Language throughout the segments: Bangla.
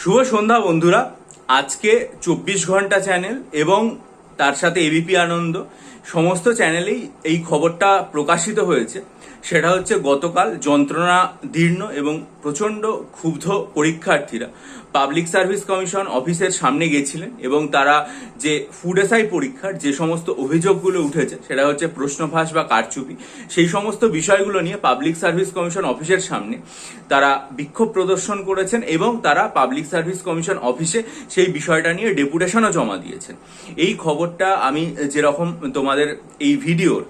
শুভ সন্ধ্যা বন্ধুরা। আজকে চব্বিশ ঘণ্টা চ্যানেল এবং তার সাথে এবিপি আনন্দ। সমস্ত চ্যানেলেই এই খবরটা প্রকাশিত হয়েছে। সেটা হচ্ছে গতকাল যন্ত্রণা দীর্ণ এবং প্রচণ্ড ক্ষুব্ধ পরীক্ষার্থীরা। পাবলিক সার্ভিস কমিশন অফিসের সামনে গেছিলেন এবং তারা যে ফুড এসআই পরীক্ষার যে সমস্ত অভিযোগগুলো উঠেছে, সেটা হচ্ছে প্রশ্নফাঁস বা কারচুপি, সেই সমস্ত বিষয়গুলো নিয়ে পাবলিক সার্ভিস কমিশন অফিসের সামনে তারা বিক্ষোভ প্রদর্শন করেছেন এবং তারা পাবলিক সার্ভিস কমিশন অফিসে সেই বিষয়টা নিয়ে ডেপুটেশনও জমা দিয়েছেন। এই খবরটা আমি যেরকম তোমাদের এই ভিডিওর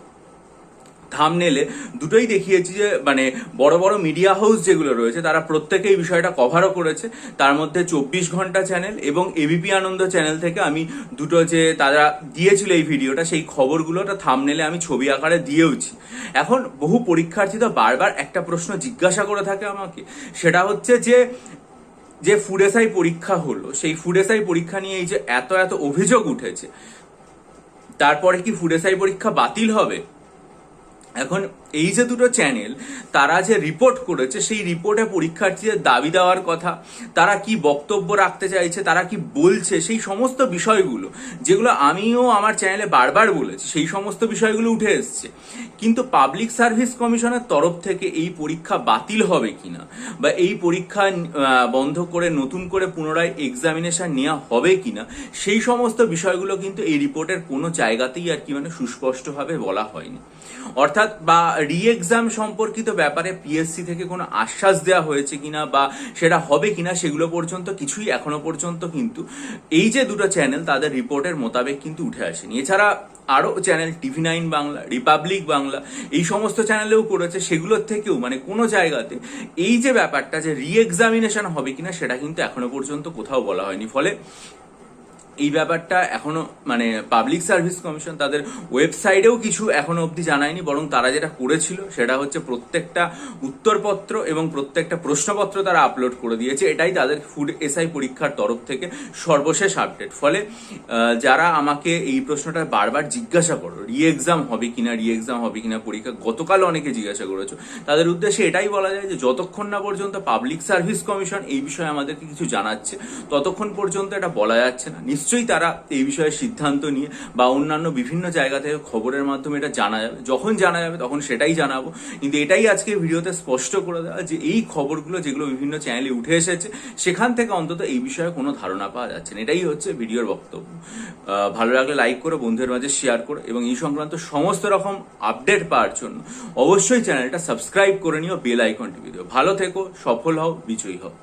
থামনেলে দুটোই দেখিয়েছি যে মানে বড় বড় মিডিয়া হাউস যেগুলো রয়েছে, তারা প্রত্যেকেই বিষয়টা কভারও করেছে। তার মধ্যে চব্বিশ ঘণ্টা চ্যানেল এবং এবিপি আনন্দ চ্যানেল থেকে আমি দুটো যে তারা দিয়েছিল এই ভিডিওটা সেই খবরগুলোটা থামনেলে আমি ছবি আকারে দিয়েওছি। এখন বহু পরীক্ষার্থী তো বারবার একটা প্রশ্ন জিজ্ঞাসা করে থাকে আমাকে। সেটা হচ্ছে যে যে ফুড এসআই পরীক্ষা হলো, সেই ফুড এসআই পরীক্ষা নিয়ে এই যে এত এত অভিযোগ উঠেছে, তারপরে কি ফুড এসআই পরীক্ষা বাতিল হবে? এখন এই যে দুটো চ্যানেল তারা যে রিপোর্ট করেছে, সেই রিপোর্টে পরীক্ষার্থীদের দাবি দেওয়ার কথা, তারা কি বক্তব্য রাখতে চাইছে, তারা কি বলছে, সেই সমস্ত বিষয়গুলো, যেগুলো আমিও আমার চ্যানেলে বারবার বলেছি, সেই সমস্ত বিষয়গুলো উঠে এসছে। কিন্তু পাবলিক সার্ভিস কমিশনের তরফ থেকে এই পরীক্ষা বাতিল হবে কিনা, বা এই পরীক্ষা বন্ধ করে, নতুন করে পুনরায় এক্সামিনেশন নেওয়া হবে কিনা, সেই সমস্ত বিষয়গুলো কিন্তু এই রিপোর্টের কোনো জায়গাতেই আর কি মানে সুস্পষ্টভাবে বলা হয়নি। অর্থাৎ বা রি এক্সাম সম্পর্কিত ব্যাপারে পিএসসি থেকে কোনো আশ্বাস দেওয়া হয়েছে কিনা বা সেটা হবে কিনা সেগুলো পর্যন্ত কিছুই এখনও পর্যন্ত কিন্তু এই যে দুটো চ্যানেল তাদের রিপোর্টের মোতাবেক কিন্তু উঠে আসেনি। এছাড়া আরও channel TV nine Bangla Republic Bangla এই সমস্ত চ্যানেলেও করেছে। সেগুলোর থেকেও মানে কোনো জায়গাতে এই যে ব্যাপারটা যে রি এক্সামিনেশন হবে কিনা সেটা কিন্তু এখনও পর্যন্ত কোথাও বলা হয়নি। ফলে এই ব্যাপারটা এখনও মানে পাবলিক সার্ভিস কমিশন তাদের ওয়েবসাইটেও কিছু এখনও অবধি জানায়নি, বরং তারা যেটা করেছিল সেটা হচ্ছে প্রত্যেকটা উত্তরপত্র এবং প্রত্যেকটা প্রশ্নপত্র তারা আপলোড করে দিয়েছে। এটাই তাদের ফুড এসআই পরীক্ষার তরফ থেকে সর্বশেষ আপডেট ফলে যারা আমাকে এই প্রশ্নটা বারবার জিজ্ঞাসা করো রি এক্সাম হবে কিনা রি এক্সাম হবে কিনা পরীক্ষা গতকাল অনেকে জিজ্ঞাসা করেছ, তাদের উদ্দেশ্যে এটাই বলা যায় যে যতক্ষণ না পর্যন্ত পাবলিক সার্ভিস কমিশন এই বিষয়ে আমাদেরকে কিছু জানাচ্ছে, ততক্ষণ পর্যন্ত এটা বলা যাচ্ছে না। নিশ্চয়ই তারা এই বিষয়ে সিদ্ধান্ত নিয়ে বা অন্যান্য বিভিন্ন জায়গা থেকে খবরের মাধ্যমে এটা জানা যাবে। যখন জানা যাবে তখন সেটাই জানাব। কিন্তু এটাই আজকে ভিডিওতে স্পষ্ট করে দেওয়া যে এই খবরগুলো যেগুলো বিভিন্ন চ্যানেলে উঠে এসেছে, সেখান থেকে অন্তত এই বিষয়ে কোনো ধারণা পাওয়া যাচ্ছে না। এটাই হচ্ছে ভিডিওর বক্তব্য। ভালো লাগলে লাইক করো, বন্ধুদের মাঝে শেয়ার করো এবং এই সংক্রান্ত সমস্ত রকম আপডেট পাওয়ার জন্য অবশ্যই চ্যানেলটা সাবস্ক্রাইব করে নিও বেল আইকন টিপে দিও। ভালো থেকো, সফল হও, বিজয়ী হও।